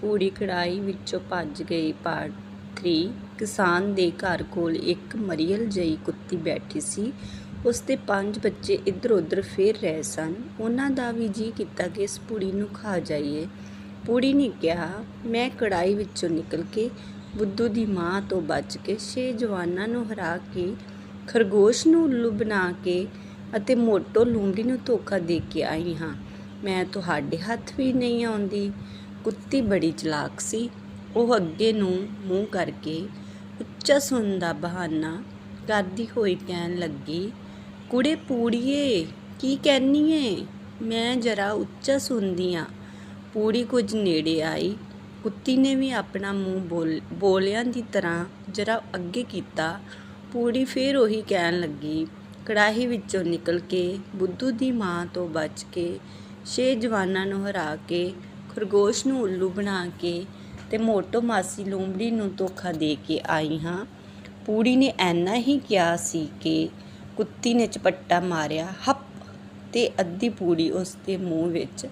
ਪੂਰੀ ਕੜਾਈ ਵਿੱਚੋਂ ਭੱਜ ਗਈ ਪਾਟਰੀ ਕਿਸਾਨ ਦੇ ਘਰ ਕੋਲ ਇੱਕ ਮਰੀਅਲ ਜਿਹੀ ਕੁੱਤੀ ਬੈਠੀ ਸੀ। ਉਸ ਦੇ ਪੰਜ ਬੱਚੇ ਇੱਧਰ ਉੱਧਰ ਫਿਰ ਰਹੇ ਸਨ। ਉਹਨਾਂ ਦਾ ਵੀ ਜੀ ਕੀਤਾ ਕਿ ਇਸ ਪੂੜੀ ਨੂੰ ਖਾ ਜਾਈਏ। ਪੂੜੀ ਨੇ ਕਿਹਾ, ਮੈਂ ਕੜਾਈ ਵਿੱਚੋਂ ਨਿਕਲ ਕੇ ਬੁੱਧੂ ਦੀ ਮਾਂ ਤੋਂ ਬਚ ਕੇ ਛੇ ਜਵਾਨਾਂ ਨੂੰ ਹਰਾ ਕੇ, ਖਰਗੋਸ਼ ਨੂੰ ਉੱਲੂ ਬਣਾ ਕੇ ਅਤੇ ਮੋਟੋ ਲੂੰਬੜੀ ਨੂੰ ਧੋਖਾ ਦੇ ਕੇ ਆਈ ਹਾਂ। ਮੈਂ ਤੁਹਾਡੇ ਹੱਥ ਵੀ ਨਹੀਂ ਆਉਂਦੀ। ਕੁੱਤੀ ਬੜੀ ਚਲਾਕ ਸੀ। ਉਹ ਅੱਗੇ ਨੂੰ ਮੂੰਹ ਕਰਕੇ ਉੱਚਾ ਸੁਣ ਦਾ ਬਹਾਨਾ ਕਰਦੀ ਹੋਈ ਕਹਿਣ ਲੱਗੀ, ਕੁੜੇ ਪੂੜੀਏ, ਕੀ ਕਹਿਨੀ ਏ ਮੈਂ ਜਰਾ ਉੱਚਾ ਸੁਣਦੀ ਆ ਪੂੜੀ ਕੁਝ ਨੇੜੇ ਆਈ। ਕੁੱਤੀ ਨੇ ਵੀ ਆਪਣਾ ਮੂੰਹ ਬੋਲ, ਬੋਲਿਆਂ ਦੀ ਤਰ੍ਹਾਂ ਜਰਾ ਅੱਗੇ ਕੀਤਾ। ਪੂੜੀ ਫੇਰ ਉਹੀ ਕਹਿਣ ਲੱਗੀ, ਕੜਾਹੀ ਵਿੱਚੋਂ ਨਿਕਲ ਕੇ ਬੁੱਧੂ ਦੀ ਮਾਂ ਤੋਂ ਬਚ ਕੇ ਛੇ ਜਵਾਨਾਂ ਨੂੰ ਹਰਾ ਕੇ ਖਰਗੋਸ਼ ਨੂੰ ਉੱਲੂ ਬਣਾ ਕੇ ਤੇ ਮੋਟੋ ਮਾਸੀ ਲੂੰਬੜੀ ਨੂੰ ਧੋਖਾ ਦੇ ਕੇ ਆਈ ਹਾਂ। ਪੂੜੀ ਨੇ ਐਨਾ ਹੀ ਕਿਹਾ ਸੀ ਕਿ ਕੁੱਤੀ ਨੇ ਚਪੱਟਾ ਮਾਰਿਆ, ਹੱਪ, ਤੇ ਅੱਧੀ ਪੂੜੀ ਉਸ ਦੇ ਮੂੰਹ ਵਿੱਚ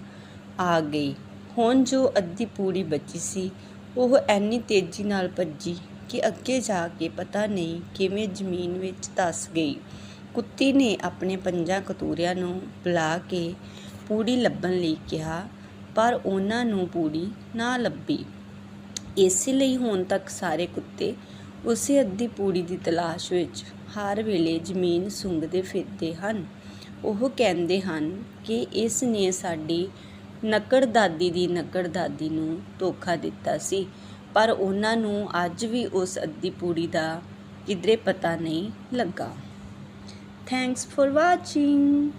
ਆ ਗਈ। ਹੁਣ ਜੋ ਅੱਧੀ ਪੂੜੀ ਬਚੀ ਸੀ, ਉਹ ਐਨੀ ਤੇਜ਼ੀ ਨਾਲ ਭੱਜੀ ਕਿ ਅੱਗੇ ਜਾ ਕੇ ਪਤਾ ਨਹੀਂ ਕਿਵੇਂ ਜ਼ਮੀਨ ਵਿੱਚ ਧਸ ਗਈ। ਕੁੱਤੀ ਨੇ ਆਪਣੇ ਪੰਜਾਂ ਕਤੂਰਿਆਂ ਨੂੰ ਬੁਲਾ ਕੇ ਪੂੜੀ ਲੱਭਣ ਲਈ ਕਿਹਾ ਪਰ ਉਹਨਾਂ ਨੂੰ ਪੂੜੀ ਨਾ ਲੱਭੀ। ਇਸੇ ਲਈ ਹੁਣ ਤੱਕ ਸਾਰੇ ਕੁੱਤੇ ਉਸੇ ਅੱਧੀ ਪੂੜੀ ਦੀ ਤਲਾਸ਼ ਵਿੱਚ ਹਰ ਵੇਲੇ ਜ਼ਮੀਨ ਸੁੰਘਦੇ ਫਿਰਦੇ ਹਨ। ਉਹ ਕਹਿੰਦੇ ਹਨ ਕਿ ਇਸ ਨੇ ਸਾਡੀ ਨਕੜ ਦਾਦੀ ਦੀ ਨਕੜ ਦਾਦੀ ਨੂੰ ਧੋਖਾ ਦਿੱਤਾ ਸੀ, ਪਰ ਉਹਨਾਂ ਨੂੰ ਅੱਜ ਵੀ ਉਸ ਅੱਧੀ ਪੂੜੀ ਦਾ ਕਿਧਰੇ ਪਤਾ ਨਹੀਂ ਲੱਗਾ। Thanks for watching